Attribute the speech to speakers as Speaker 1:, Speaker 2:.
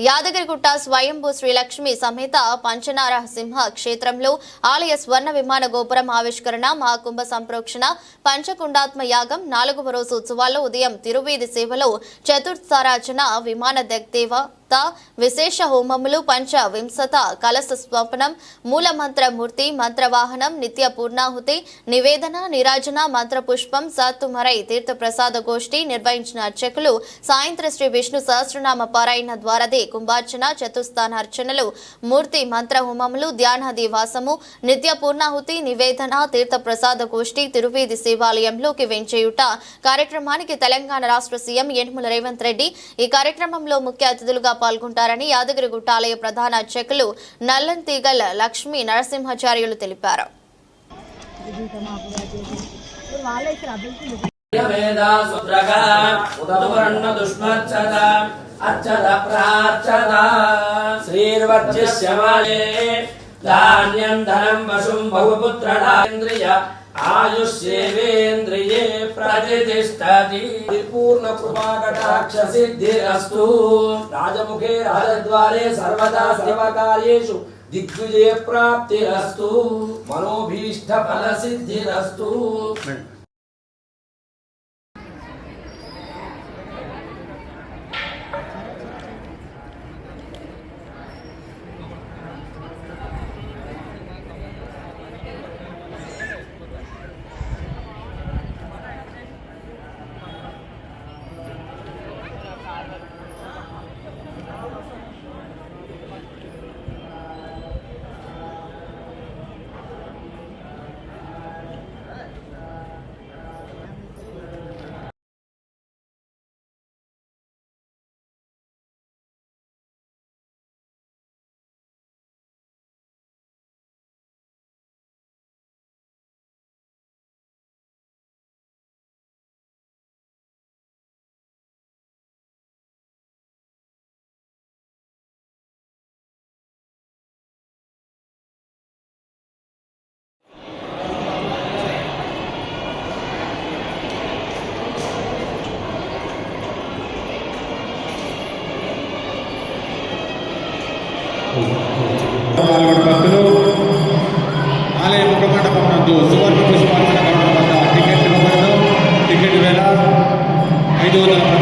Speaker 1: యాదగిరిగుట్ట స్వయంభూ శ్రీలక్ష్మి సమేత పంచనారసింహ క్షేత్రంలో ఆలయ స్వర్ణ విమాన గోపురం ఆవిష్కరణ మహాకుంభ సంప్రోక్షణ పంచకుండాత్మ యాగం నాలుగవ రోజు ఉత్సవాల్లో ఉదయం తిరువేది సేవలో చతుర్థారాచన విమాన దగ్దేవ విశేష హోమములు పంచ వింశత కలశ స్వప్నం మూలమంత్ర మూర్తి మంత్రవాహనం నిత్య పూర్ణాహుతి నివేదన నిరాజన మంత్రపుష్పం సత్తుమరై తీర్థ ప్రసాద గోష్ఠి నిర్వహించిన అర్చకులు సాయంత్రం శ్రీ విష్ణు సహస్రనామ పారాయణ ద్వారదే కుంభార్చన చతుస్థాన అర్చనలు మూర్తి మంత్ర హోమములు ధ్యానాది వాసము నిత్య పూర్ణాహుతి నివేదన తీర్థ ప్రసాద గోష్ఠి తిరువేది శివాలయంలోకి వెంచేయుట. కార్యక్రమానికి తెలంగాణ రాష్ట్ర సీఎం యనమల రేవంత్ రెడ్డి. ఈ కార్యక్రమంలో ముఖ్య అతిథులుగా పాల్గొంటారని యాదగిరిగుట్ట ఆలయ ప్రధాన అర్చకులు నల్లంతీగల్ లక్ష్మీ నరసింహాచార్యులు తెలిపారు.
Speaker 2: అర్చద ప్రార్చద ధాన్యం ధనం వశుం प्रतिष्ठति पूर्ण कृपा कटाक्ष सिद्धिरस्तु राजमुखे राजद्वारे सर्वदा सेवकार्येषु दिग्विजय प्राप्तिरस्तु मनोभीष्ट फल सिद्धिरस्तु
Speaker 3: పాల్గొన్న భక్తులు ఆలయ ముఖమండపం నందు సువర్ణ పుష్పార్చన కరణ వద్ద టికెట్ ఇవ్వబడదు. టికెట్ వేల ఐదు వందల